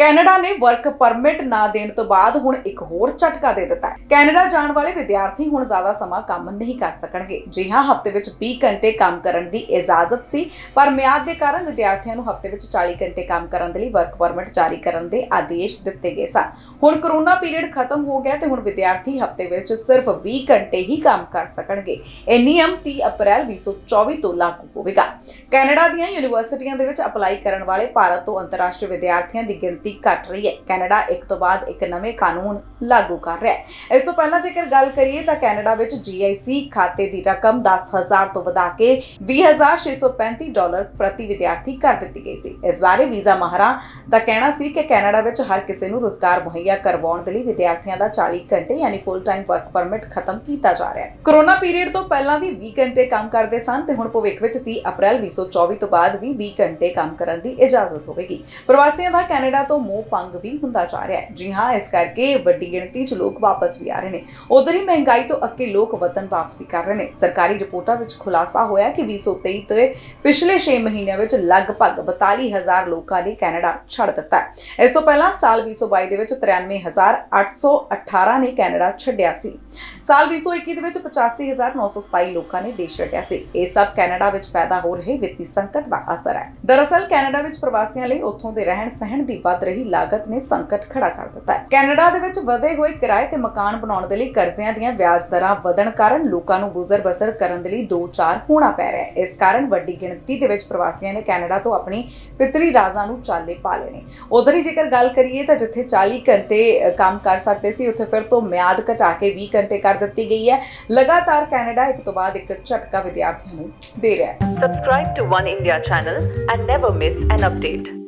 Canada ਨੇ work permit ਨਾ ਦੇਣ ਤੋਂ ਬਾਅਦ ਹੁਣ ਇੱਕ ਹੋਰ ਝਟਕਾ ਦੇ ਦਿੱਤਾ ਹੈ। ਕੈਨੇਡਾ ਜਾਣ ਵਾਲੇ ਵਿਦਿਆਰਥੀ ਹੁਣ ਜ਼ਿਆਦਾ ਸਮਾਂ ਕੰਮ ਨਹੀਂ ਕਰ ਸਕਣਗੇ। ਜੀ ਹਾਂ, ਹਫ਼ਤੇ ਵਿੱਚ 20 ਘੰਟੇ ਕੰਮ ਕਰਨ ਦੀ ਇਜਾਜ਼ਤ ਸੀ, ਪਰ ਮਿਆਦ ਦੇ ਕਾਰਨ ਵਿਦਿਆਰਥੀਆਂ ਨੂੰ ਹਫ਼ਤੇ ਵਿੱਚ 40 ਘੰਟੇ ਕੰਮ ਕਰਨ ਦੇ ਲਈ ਵਰਕ ਪਰਮਿਟ ਜਾਰੀ ਕਰਨ ਦੇ ਆਦੇਸ਼ ਦਿੱਤੇ ਗਏ ਸਨ। ਹੁਣ ਕਰੋਨਾ ਪੀਰੀਅਡ ਖਤਮ ਹੋ ਗਿਆ ਤੇ ਹੁਣ ਵਿਦਿਆਰਥੀ ਹਫ਼ਤੇ ਵਿੱਚ ਸਿਰਫ 20 ਘੰਟੇ ਹੀ ਕੰਮ ਕਰ ਸਕਣਗੇ। ਇਹ ਨਿਯਮ 30 ਅਪ੍ਰੈਲ 2024 ਤੋਂ ਲਾਗੂ ਹੋਵੇਗਾ। ਕੈਨੇਡਾ ਦੀਆਂ ਯੂਨੀਵਰਸਿਟੀਆਂ ਦੇ ਵਿੱਚ ਅਪਲਾਈ ਕਰਨ ਵਾਲੇ ਭਾਰਤ ਤੋਂ ਅੰਤਰਰਾਸ਼ਟਰੀ ਵਿਦਿਆਰਥੀਆਂ ਦੀ ਗਿਣਤੀ ਘਟ ਰਹੀ ਹੈ। ਕੈਨੇਡਾ ਇੱਕ ਤੋਂ ਬਾਅਦ ਇੱਕ ਨਵੇਂ ਕਾਨੂੰਨ ਲਾਗੂ ਕਰ ਰਿਹਾ ਹੈ। ਇਸ ਤੋਂ ਪਹਿਲਾਂ ਜੇਕਰ ਗੱਲ ਕਰੀਏ ਤਾਂ ਕੈਨੇਡਾ ਵਿੱਚ GIC ਖਾਤੇ ਦੀ ਰਕਮ 10000 ਤੋਂ ਵਧਾ ਕੇ 20635 ਡਾਲਰ ਪ੍ਰਤੀ ਵਿਦਿਆਰਥੀ ਕਰ ਦਿੱਤੀ ਗਈ ਸੀ। ਇਸ ਬਾਰੇ ਵੀਜ਼ਾ ਮਾਹਰਾਂ ਦਾ ਕਹਿਣਾ ਸੀ ਕਿ ਕੈਨੇਡਾ ਵਿੱਚ ਹਰ ਕਿਸੇ ਨੂੰ ਰੋਜ਼ਗਾਰ ਮੁਹੱਈਆ ਕਰਵਾਉਣ ਦੇ ਲਈ ਵਿਦਿਆਰਥੀਆਂ ਦਾ 40 ਘੰਟੇ ਯਾਨੀ ਫੁੱਲ ਟਾਈਮ ਵਰਕ ਪਰਮਿਟ ਖਤਮ ਕੀਤਾ ਜਾ ਰਿਹਾ ਹੈ। ਕਰੋਨਾ ਪੀਰੀਅਡ ਤੋਂ ਪਹਿਲਾਂ ਵੀ 20 ਘੰਟੇ ਕੰਮ ਕਰਦੇ ਸਨ ਤੇ ਹੁਣ ਭਵਿੱਖ ਵਿੱਚ 30 ਅਪ੍ਰੈਲ 2024 ਤੋਂ ਬਾਅਦ ਵੀ 20 ਘੰਟੇ ਕੰਮ ਕਰਨ ਦੀ ਇਜਾਜ਼ਤ ਹੋਵੇਗੀ। ਪ੍ਰਵਾਸੀਆਂ ਦਾ ਕੈਨੇਡਾ ਤੋਂ ਮੋਹ ਭੰਗ ਵੀ ਹੁੰਦਾ ਜਾ ਰਿਹਾ ਹੈ। ਜੀ ਹਾਂ, ਇਸ ਕਰਕੇ ਵੱਡੀ ਗਿਣਤੀ 'ਚ ਲੋਕ ਵਾਪਸ ਵੀ ਆ ਰਹੇ ਨੇ। ਉਧਰ ਹੀ ਮਹਿੰਗਾਈ ਤੋਂ ਅੱਕੇ ਲੋਕ ਵਤਨ ਵਾਪਸੀ ਕਰ ਰਹੇ ਨੇ। ਸਰਕਾਰੀ ਰਿਪੋਰਟਾਂ ਵਿੱਚ ਖੁਲਾਸਾ ਹੋਇਆ ਕਿ 2023 ਤੇ ਪਿਛਲੇ 6 ਮਹੀਨਿਆਂ ਵਿੱਚ ਲਗਭਗ 42000 ਲੋਕਾਂ ਨੇ ਕੈਨੇਡਾ ਛੱਡ ਦਿੱਤਾ ਹੈ। ਇਸ ਤੋਂ ਪਹਿਲਾਂ ਸਾਲ 2022 ਦੇ ਵਿੱਚ 93818 ਨੇ ਕੈਨੇਡਾ ਛੱਡਿਆ ਸੀ। ਸਾਲ 2021 ਦੇ ਵਿੱਚ 85927 ਲੋਕਾਂ ਨੇ ਦੇਸ਼ ਛੱਡਿਆ ਸੀ। ਇਹ ਸਭ ਕੈਨੇਡਾ ਵਿੱਚ ਪੈਦਾ ਹੋ ਰਹੇ ਵਿੱਤੀ ਸੰਕਟ ਦਾ ਅਸਰ ਹੈ। ਦਰਅਸਲ, ਕੈਨੇਡਾ ਵਿੱਚ ਪ੍ਰਵਾਸੀਆਂ ਲਈ ਉੱਥੋਂ ਦੇ ਰਹਿਣ ਸਹਿਣ ਦੀ ਵੱਧ ਰਹੀ ਲਾਗਤ ਨੇ ਸੰਕਟ ਖੜਾ ਕਰ ਦਿੱਤਾ ਹੈ। ਕੈਨੇਡਾ ਦੇ ਵਿੱਚ ਵਧੇ ਹੋਏ ਕਿਰਾਏ ਤੇ ਮਕਾਨ ਬਣਾਉਣ ਦੇ ਲਈ ਕਰਜ਼ਿਆਂ ਦੀਆਂ ਵਿਆਜ ਦਰਾਂ ਵਧਣ ਕਾਰਨ ਲੋਕਾਂ ਨੂੰ ਗੁਜ਼ਰ ਬਸਰ ਕਰਨ ਦੇ ਲਈ ਦੋ ਚਾਰ ਹੋਣਾ ਪੈ ਰਿਹਾ ਹੈ। ਇਸ ਕਾਰਨ ਵੱਡੀ ਗਿਣਤੀ ਦੇ ਵਿੱਚ ਪ੍ਰਵਾਸੀਆਂ ਨੇ ਕੈਨੇਡਾ ਤੋਂ ਆਪਣੀ ਪਿਤਰੀ ਰਾਜਾਂ ਨੂੰ ਚਾਲੇ ਪਾ ਲਏ ਨੇ। ਉਧਰ ਹੀ ਜੇਕਰ ਗੱਲ ਕਰੀਏ ਤਾਂ ਜਿੱਥੇ 40 ਘੰਟੇ ਕੰਮ ਕਰ ਸਕਦੇ ਸੀ, ਉੱਥੇ ਫਿਰ ਤੋਂ ਮਿਆਦ ਘਟਾ ਕੇ 20 ਘੰਟੇ ਕਰ ਦਿੱਤੀ ਗਈ ਹੈ। ਲਗਾਤਾਰ ਕੈਨੇਡਾ ਇੱਕ ਤੋਂ ਬਾਅਦ ਇੱਕ ਝਟਕਾ ਵਿਦਿਆਰਥੀਆਂ ਨੂੰ ਦੇ ਰਿਹਾ ਹੈ। Subscribe to One India channel and never miss an update.